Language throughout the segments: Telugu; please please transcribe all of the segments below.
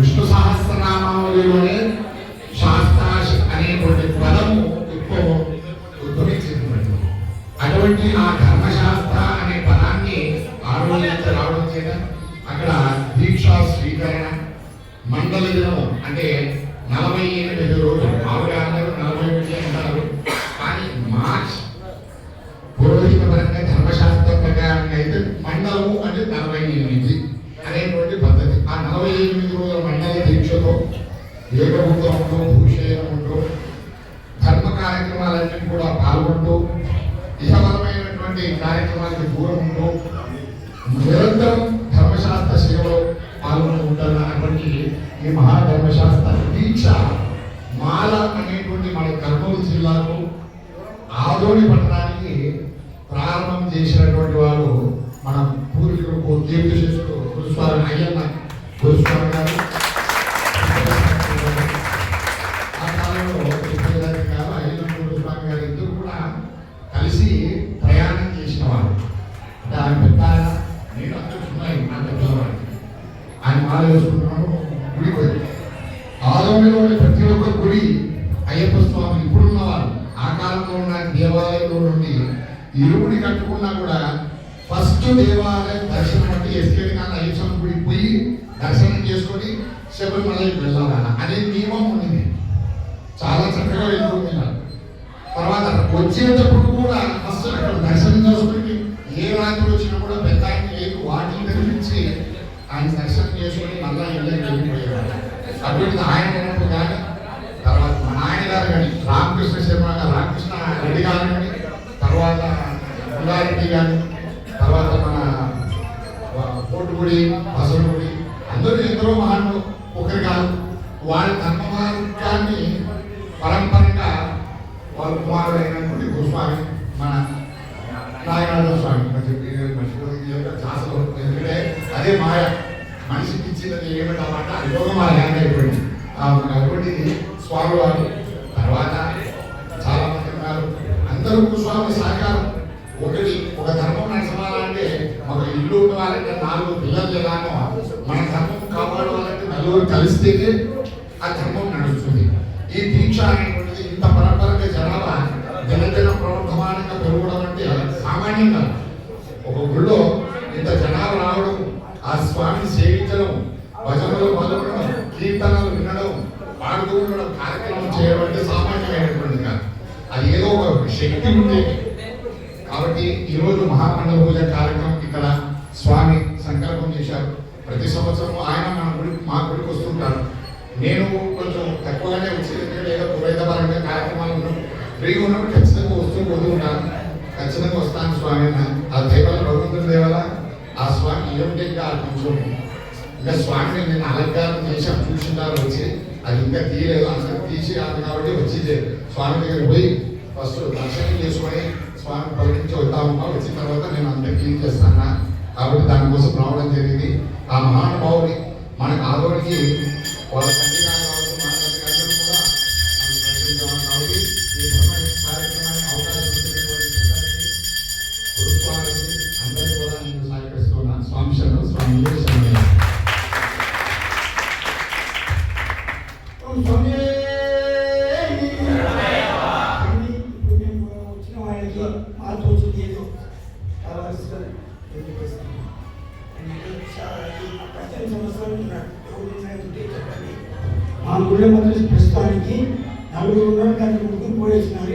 విష్ణు సహస్రనామంలోనే శాస్త్రాశ అనేటువంటి పదము ఎక్కువ ఉద్భవించినటువంటి అటువంటి ఆ ధర్మశాస్త్ర అనే పదాన్ని ఆరోగ్యంతో రావడం చేత అక్కడ దీక్షా స్వీకరణ మండల దినం అంటే నలభై ఎనిమిది రోజులు మామూలుగా అందరూ నలభై ఎనిమిది అంటారు. కానీ మార్చ్ పురోహిత పరంగా ధర్మశాస్త్ర ప్రకారంగా అయితే మండలము అంటే నలభై ఎనిమిది. ఏకభూతంలో భూషేయముంటూ ధర్మ కార్యక్రమాలన్నింటి కూడా పాల్గొంటూ ఇహపరమైనటువంటి కార్యక్రమాలకి దూరం ఉంటూ నిరంతరం ధర్మశాస్త్ర సేవలో పాల్గొని ఉంటారన్నటువంటి ఈ మహాధర్మశాస్త్ర దీక్ష మాల అనేటువంటి మన కర్నూలు జిల్లాలో ఆదోని పట్టణానికి ప్రారంభం చేసినటువంటి వారు మన పూర్వీకులు కీర్తి చేస్తూ గురుస్వామి అయ్యన్న గురుస్వామి గారు. ఆయన గుడికి వచ్చి ప్రతి ఒక్క గుడి అయ్యప్ప స్వామి ఇప్పుడున్న వారు ఆ కాలంలో ఉన్న దేవాలయంలో నుండి ఇరుముడి కట్టుకున్నా కూడా ఫస్ట్ దేవాలయం దర్శనం బట్టి ఎస్కేడి కానీ అయ్యప్ప గుడికి పోయి దర్శనం చేసుకొని శబరిమలకి వెళ్ళాలన్న. అనే నియమం ఉంది చాలా చక్కగా వెళ్తుంది తర్వాత వచ్చేటప్పుడు కూడా చేసుకుని మళ్ళా ఇళ్ళకి వెళ్ళిపోయేవాడు. అటువంటిది ఆయన ఉన్నప్పుడు కానీ తర్వాత మా నాయనగారు కానీ రామకృష్ణ శర్మ రామకృష్ణ రెడ్డి గారు కానీ తర్వాత పుల్లారెడ్డి కానీ తర్వాత మన కోటుగుడి బసవగుడి అందరూ ఎందరో మహాను ఒకరు కాదు. వాళ్ళ ధర్మ మార్గాన్ని పరంపరగా వాళ్ళ కుమారుడైనటువంటి గోస్వామి మన నాయనాథ స్వామి కొంచెం పేరు మర్చిపోయి ఎందుకంటే అదే మాయ. ఇచ్చినది ఏమిటన్నమాట అది మాయ అయిపోయింది. ఆ స్వామి వారు తర్వాత చాలా మంది ఉన్నారు. అందరూ స్వామి సహకారం ఒకటి ఒక ధర్మం నడచాలంటే ఒక ఇల్లు ఉండాలంటే నాలుగు పిల్లలు ఎలానో మన ధర్మం కాపాడాలంటే నలుగురు కలిస్తేనే ఆ ధర్మం నడుస్తుంది. ఈ దీక్ష అనేటువంటిది ఇంత పరంపరగా జనాభా దినదిన ప్రవర్ధమానంగా పెరగడం అంటే సామాన్యంగా ఒక గుళ్ళో ఇంత జనాలు రావడం ఆ స్వామిని సేవించడం సభలో పాల్గొనడం కీర్తనలు వినడం పాడుతూ ఉండడం కార్యక్రమం చేయడం అంటే సామాన్యమైనటువంటిది కాదు. అది ఏదో ఒక శక్తి ఉండేది కాబట్టి ఈరోజు మహామండల పూజ కార్యక్రమం ఇక్కడ స్వామి సంకల్పం చేశారు. ప్రతి సంవత్సరం ఆయన మన గుడి మా గుడికి వస్తుంటారు. నేను కొంచెం తక్కువగానే వచ్చింది లేదా ఏదో పురోహిత పరంగా కార్యక్రమాలు ఉన్నాం ఫ్రీగా ఉన్నప్పుడు ఖచ్చితంగా వస్తూ పోతూ ఉంటాను. ఖచ్చితంగా వస్తాను స్వామి. ఆ దేవాల భగవంతుడి దేవాల ఆ స్వామి ఏమిటి ఇంకా కొంచెం ఇంకా స్వామిని నేను అలంకారం చేసి చూసినారు వచ్చి. అది ఇంకా తీయలేదు. అసలు తీసి అది కాబట్టి వచ్చి స్వామి దగ్గర పోయి ఫస్ట్ దర్శనం చేసుకొని స్వామి పలికించి వద్దామమ్మా వచ్చిన తర్వాత నేను అంతా క్లీన్ చేస్తాను? కాబట్టి దానికోసం రావడం జరిగింది. ఆ మహానుభావుని మనకు ఆదోడికి వాళ్ళ నలుగురు ఉన్నారు కానీ ముగ్గురు పోయేస్తున్నారు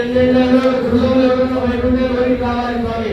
ఎన్నెన్నెన్నో గృహంలో వైకుంఠం వైపు రావాలి స్వామి